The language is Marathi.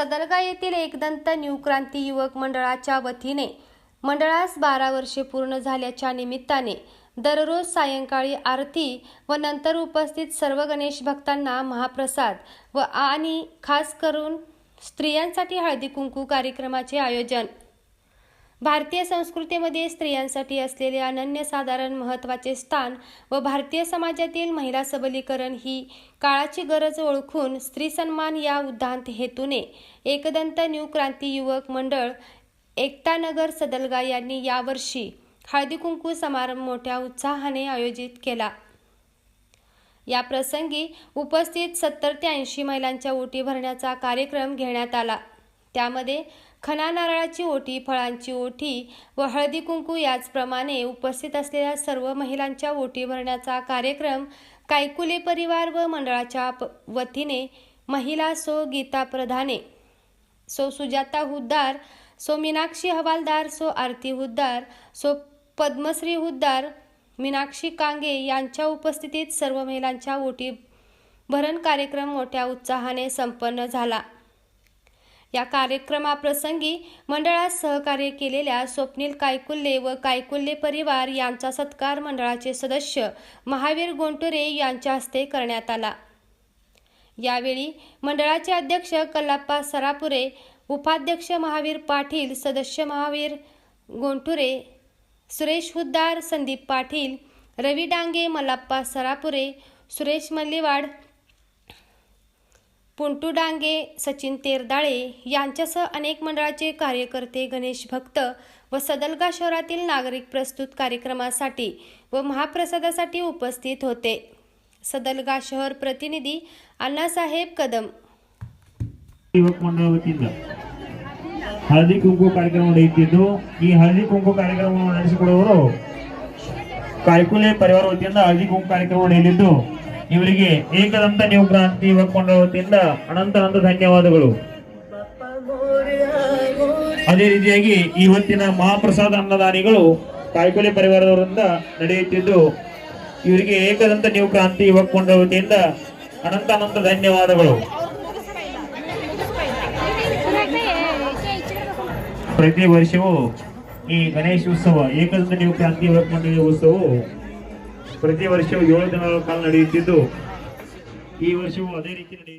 सदरगा येथील एकदंत न्यूक्रांती युवक मंडळाच्या वतीने मंडळास बारा वर्षे पूर्ण झाल्याच्या निमित्ताने दररोज सायंकाळी आरती व नंतर उपस्थित सर्व गणेश भक्तांना महाप्रसाद व आणि खास करून स्त्रियांसाठी हळदी कुंकू कार्यक्रमाचे आयोजन भारतीय संस्कृतीमध्ये स्त्रियांसाठी असलेले अनन्यसाधारण महत्त्वाचे स्थान व भारतीय समाजातील महिला सबलीकरण ही काळाची गरज ओळखून स्त्री सन्मान या उद्धांत हेतूने एकदंत न्यू क्रांती युवक मंडळ एकतानगर सदलगा यांनी यावर्षी हळदी कुंकू समारंभ मोठ्या उत्साहाने आयोजित केला. या प्रसंगी उपस्थित सत्तर ते ऐंशी महिलांच्या ओटी भरण्याचा कार्यक्रम घेण्यात आला. त्यामध्ये खना नारळाची ओटी फळांची ओटी व हळदी कुंकू याचप्रमाणे उपस्थित असलेल्या सर्व महिलांच्या ओटी भरण्याचा कार्यक्रम कायकुले परिवार व मंडळाच्या प- वतीने महिला सो गीता प्रधाने सो सुजाता हुद्दार सो मीनाक्षी हवालदार सो आरती हुद्दार सो पद्मश्री हुद्दार मीनाक्षी कांगे यांच्या उपस्थितीत सर्व महिलांच्या ओटी भरण कार्यक्रम मोठ्या उत्साहाने संपन्न झाला. या कार्यक्रमाप्रसंगी मंडळात सहकार्य केलेल्या स्वप्नील कायकुल्ले व कायकुल्ले परिवार यांचा सत्कार मंडळाचे सदस्य महावीर गोंटुरे यांच्या हस्ते करण्यात आला. यावेळी मंडळाचे अध्यक्ष कल्लाप्पा सरापुरे उपाध्यक्ष महावीर पाटील सदस्य महावीर गोंटुरे सुरेश हुद्दार संदीप पाटील रवी डांगे मल्लाप्पा सरापुरे सुरेश मल्लीवाड पुंटू डांगे सचिन तेरदाळे यांच्यासह अनेक मंडळाचे कार्यकर्ते गणेश भक्त व सदलगा शहरातील नागरिक प्रस्तुत कार्यक्रमासाठी व महाप्रसादासाठी उपस्थित होते सदलगा शहर प्रतिनिधी अण्णासाहेब कदम ಯುವಕ ಮಂಡಳ ವತಿಯಿಂದ ಹಳದಿ ಕುಂಕು ಕಾರ್ಯಕ್ರಮ ನಡೆಯುತ್ತಿದ್ದು ಈ ಹಳದಿ ಕುಂಕು ಕಾರ್ಯಕ್ರಮವನ್ನು ನಡೆಸಿಕೊಡುವವರು ಕಾಯ್ಕುಲೆ ಪರಿವಾರ ವತಿಯಿಂದ ಹಳದಿ ಕುಂಕು ಕಾರ್ಯಕ್ರಮ ನಡೆಯಲಿದ್ದು ಇವರಿಗೆ ಏಕದಂತ ನೀವು ಕ್ರಾಂತಿ ಮಂಡಳ ವತಿಯಿಂದ ಅನಂತ ಅನಂತ ಧನ್ಯವಾದಗಳು. ಅದೇ ರೀತಿಯಾಗಿ ಇವತ್ತಿನ ಮಹಾಪ್ರಸಾದ ಅನ್ನದಾನಿಗಳು ಕಾಯ್ಕುಲೆ ಪರಿವಾರದವರಿಂದ ನಡೆಯುತ್ತಿದ್ದು, ಇವರಿಗೆ ಏಕದಂತ ನೀವು ಕ್ರಾಂತಿ ಮಂಡಳ ವತಿಯಿಂದ ಅನಂತ ಅನಂತ ಧನ್ಯವಾದಗಳು. ಪ್ರತಿ ವರ್ಷವೂ ಈ ಗಣೇಶ ಉತ್ಸವ, ಏಕದಂತ ನೀವು ಕ್ರಾಂತಿ ಮಂಡಳಿ ಉತ್ಸವವು ಪ್ರತಿ ವರ್ಷವೂ ಏಳು ದಿನಗಳ ಕಾಲ ನಡೆಯುತ್ತಿದ್ದು ಈ ವರ್ಷವೂ ಅದೇ ರೀತಿ ನಡೆಯುತ್ತಿದೆ.